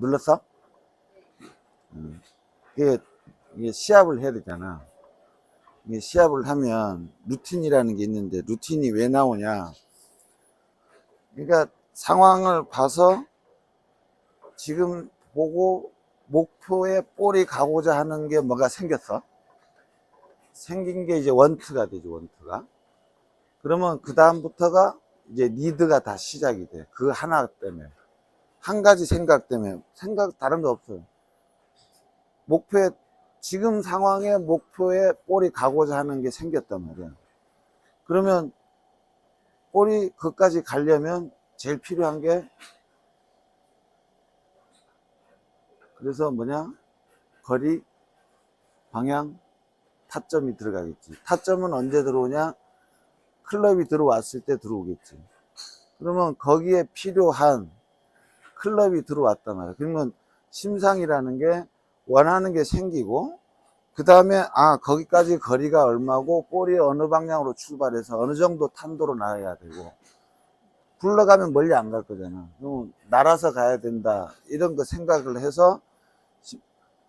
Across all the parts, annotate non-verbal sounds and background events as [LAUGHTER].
눌렀어? 음. 이게, 이게 시합을 해야 되잖아. 이게 시합을 하면 루틴이라는 게 있는데 루틴이 왜 나오냐? 그러니까 상황을 봐서 지금 보고 목표에 볼이 가고자 하는 게 뭐가 생겼어? 생긴 게 이제 원트가 되지, 원트가. 그러면 그-다음부터가 이제 리드가 다 시작이 돼. 그 하나 때문에. 한 가지 생각 때문에. 생각 다른 거 없어요. 목표에, 지금 상황에 목표에 볼이 가고자 하는 게 생겼단 말이야. 그러면 볼이 그까지 가려면 제일 필요한 게 그래서 뭐냐? 거리, 방향, 타점이 들어가겠지. 타점은 언제 들어오냐? 클럽이 들어왔을 때 들어오겠지. 그러면 거기에 필요한 클럽이 들어왔단 말이야. 그러면 심상이라는 게 원하는 게 생기고, 그 다음에, 아, 거기까지 거리가 얼마고, 볼이 어느 방향으로 출발해서 어느 정도 탄도로 나가야 되고, 굴러가면 멀리 안 갈 거잖아. 그럼 날아서 가야 된다. 이런 거 생각을 해서, 시-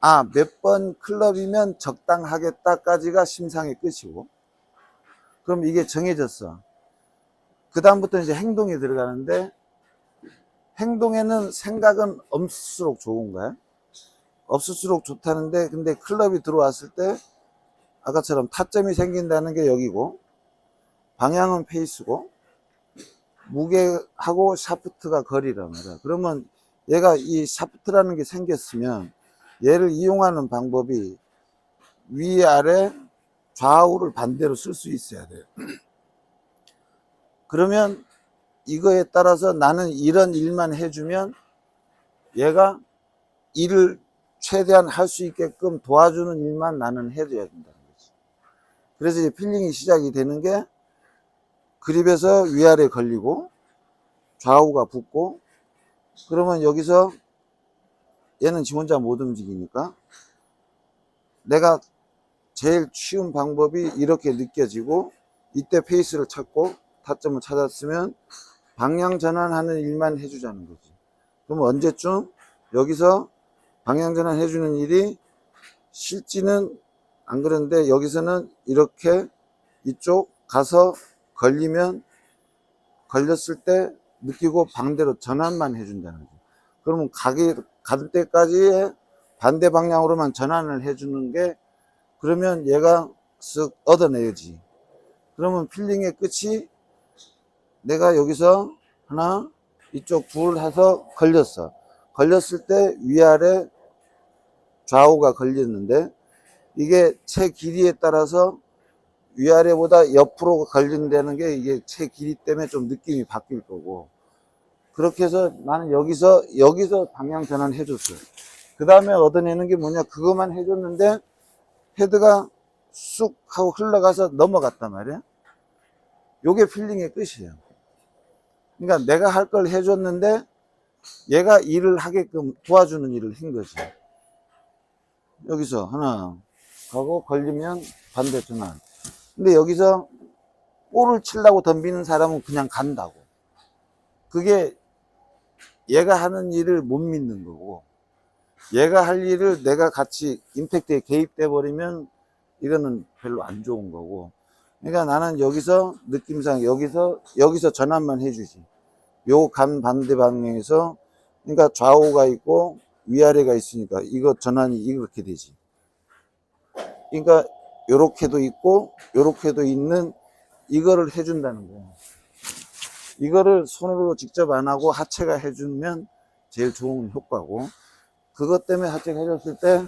아, 몇 번 클럽이면 적당하겠다까지가 심상의 끝이고, 그럼 이게 정해졌어. 그 다음부터 이제 행동이 들어가는데, 행동에는 생각은 없을수록 좋은 거야. 없을수록 좋다는데, 근데 클럽이 들어왔을 때, 아까처럼 타점이 생긴다는 게 여기고, 방향은 페이스고, 무게하고 샤프트가 거리란 말이야. 그러면 얘가 이 샤프트라는 게 생겼으면, 얘를 이용하는 방법이 위아래 좌우를 반대로 쓸 수 있어야 돼요. [CLEARS THROAT] 그러면 이거에 따라서 나는 이런 일만 해주면 얘가 일을 최대한 할 수 있게끔 도와주는 일만 나는 해줘야 된다는 거지. 그래서 이제 필링이 시작이 되는 게 그립에서 위아래 걸리고 좌우가 붙고 그러면 여기서 얘는 지 혼자 못 움직이니까 내가 제일 쉬운 방법이 이렇게 느껴지고 이때 페이스를 찾고 타점을 찾았으면 방향 전환하는 일만 해주자는 거지. 그럼 언제쯤 여기서 방향 전환 해주는 일이 실지는 안 그런데 여기서는 이렇게 이쪽 가서 걸리면 걸렸을 때 느끼고 반대로 전환만 해준다는 거죠. 그러면 가게 갈 때까지의 반대 방향으로만 전환을 해주는 게 그러면 얘가 쓱 얻어내야지. 그러면 필링의 끝이 내가 여기서 하나, 이쪽 둘 해서 걸렸어. 걸렸을 때 위아래 좌우가 걸렸는데 이게 채 길이에 따라서 위아래보다 옆으로 걸린다는 게 이게 채 길이 때문에 좀 느낌이 바뀔 거고 그렇게 해서 나는 여기서 여기서 방향 전환 해줬어요. 그 다음에 얻어내는 게 뭐냐 그것만 해줬는데 헤드가 쑥 하고 흘러가서 넘어갔단 말이야. 요게 필링의 끝이에요. 그러니까 내가 할 걸 해줬는데 얘가 일을 하게끔 도와주는 일을 한 거지. 여기서 하나 하고 걸리면 반대 전환. 근데 여기서 볼을 치려고 덤비는 사람은 그냥 간다고. 그게 얘가 하는 일을 못 믿는 거고 얘가 할 일을 내가 같이 임팩트에 개입돼 버리면 이거는 별로 안 좋은 거고 그러니까 나는 여기서 느낌상 여기서 여기서 전환만 해주지. 요 간 반대 방향에서 그러니까 좌우가 있고 위아래가 있으니까 이거 전환이 이렇게 되지. 그러니까 요렇게도 있고 요렇게도 있는 이거를 해준다는 거야. 이거를 손으로 직접 안 하고 하체가 해주면 제일 좋은 효과고. 그것 때문에 하체가 해줬을 때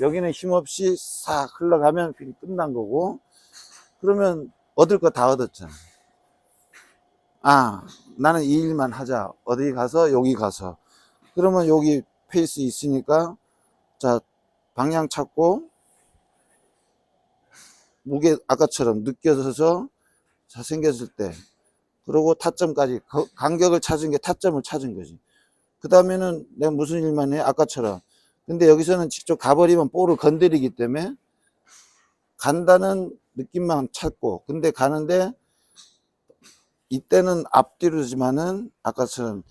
여기는 힘없이 싹 흘러가면 끝난 거고 그러면 얻을 거 다 얻었잖아. 아 나는 이 일만 하자. 어디 가서 여기 가서. 그러면 여기 페이스 있으니까 자 방향 찾고 무게 아까처럼 느껴져서 자 생겼을 때. 그리고 타점까지 거- 간격을 찾은 게 타점을 찾은 거지. 그 다음에는 내가 무슨 일만 해? 아까처럼. 근데 여기서는 직접 가버리면 볼을 건드리기 때문에 간다는 느낌만 찾고 근데 가는데 이때는 앞뒤로지만은 아까처럼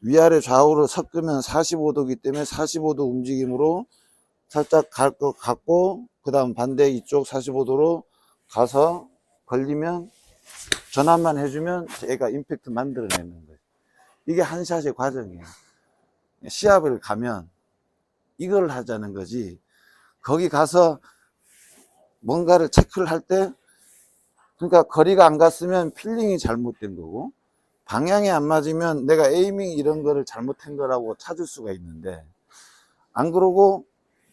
위아래 좌우로 섞으면 45도기 때문에 45도 움직임으로 살짝 갈 것 같고 그 다음 반대 이쪽 45도로 가서 걸리면 전환만 해주면 얘가 임팩트 만들어내는 거예요. 이게 한 샷의 과정이에요. 시합을 가면 이걸 하자는 거지. 거기 가서 뭔가를 체크를 할 때, 그러니까 거리가 안 갔으면 필링이 잘못된 거고, 방향이 안 맞으면 내가 에이밍 이런 거를 잘못한 거라고 찾을 수가 있는데, 안 그러고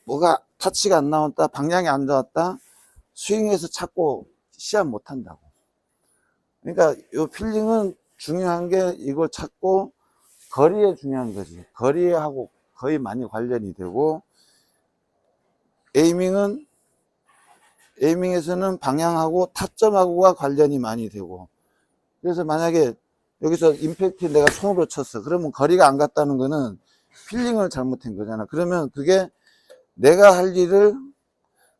뭐가 타치가 안 나왔다, 방향이 안 좋았다, 스윙에서 찾고 시합 못 한다고. 그러니까 이 필링은 중요한 게 이걸 찾고 거리에 중요한 거지. 거리하고 거의 많이 관련이 되고 에이밍은 에이밍에서는 방향하고 타점하고가 관련이 많이 되고 그래서 만약에 여기서 임팩트 내가 손으로 쳤어. 그러면 거리가 안 갔다는 거는 필링을 잘못한 거잖아. 그러면 그게 내가 할 일을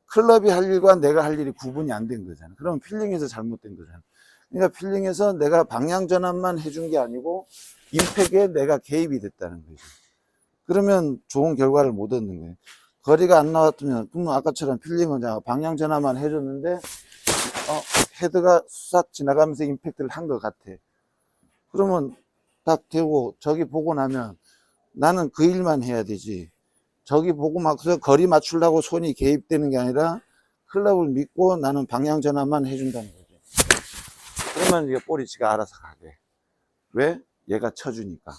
클럽이 할 일과 내가 할 일이 구분이 안 된 거잖아. 그러면 필링에서 잘못된 거잖아. 그러니까 필링에서 내가 방향 전환만 해준 게 아니고 임팩에 내가 개입이 됐다는 거죠. 그러면 좋은 결과를 못 얻는 거예요. 거리가 안 나왔으면, 그러면 아까처럼 그냥 방향 전환만 해줬는데, 어, 헤드가 싹 지나가면서 임팩트를 한 것 같아. 그러면 딱 되고, 저기 보고 나면 나는 그 일만 해야 되지. 저기 보고 막, 그래서 거리 맞추려고 손이 개입되는 게 아니라 클럽을 믿고 나는 방향 전환만 해준다는 거죠. 그러면 이게 지가 알아서 가게. 왜? 얘가 쳐주니까.